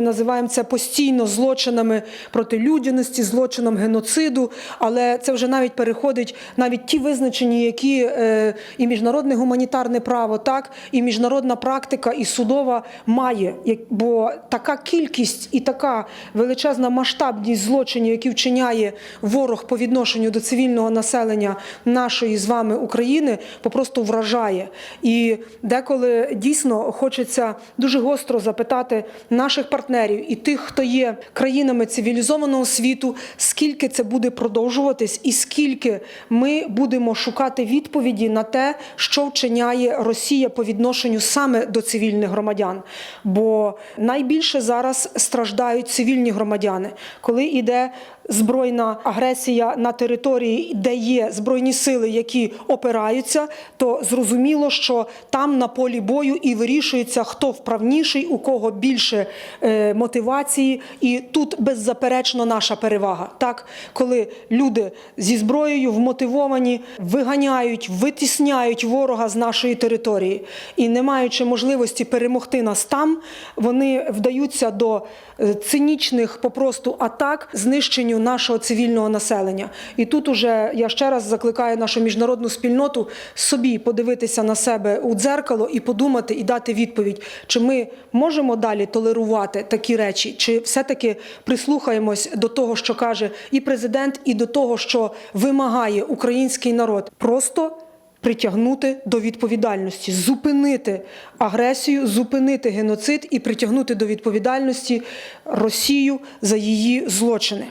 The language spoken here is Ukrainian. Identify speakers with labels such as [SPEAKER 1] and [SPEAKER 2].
[SPEAKER 1] ми називаємо це постійно злочинами проти людяності, злочином геноциду, але це вже навіть переходить навіть ті визначення, які е, і міжнародне гуманітарне право, так і міжнародна практика, і судова має. Бо така кількість і така величезна масштабність злочинів, які вчиняє ворог по відношенню до цивільного населення нашої з вами України, попросту вражає. І деколи дійсно хочеться дуже гостро запитати наших партнерів і тих, хто є країнами цивілізованого світу, скільки це буде продовжуватись, і скільки ми будемо шукати відповіді на те, що вчиняє Росія по відношенню саме до цивільних громадян. Бо найбільше зараз страждають цивільні громадяни, коли йде збройна агресія на території, де є збройні сили, які опираються, то зрозуміло, що там на полі бою і вирішується, хто вправніший, у кого більше е, мотивації, і тут беззаперечно наша перевага. Так, коли люди зі зброєю вмотивовані, виганяють, витісняють ворога з нашої території і не маючи можливості перемогти нас там, вони вдаються до е, цинічних попросту атак знищенню нашого цивільного населення. І тут уже я ще раз закликаю нашу міжнародну спільноту собі подивитися на себе у дзеркало і подумати і дати відповідь, чи ми можемо далі толерувати такі речі, чи все-таки прислухаємось до того, що каже і президент, і до того, що вимагає український народ. Просто притягнути до відповідальності, зупинити агресію, зупинити геноцид і притягнути до відповідальності Росію за її злочини.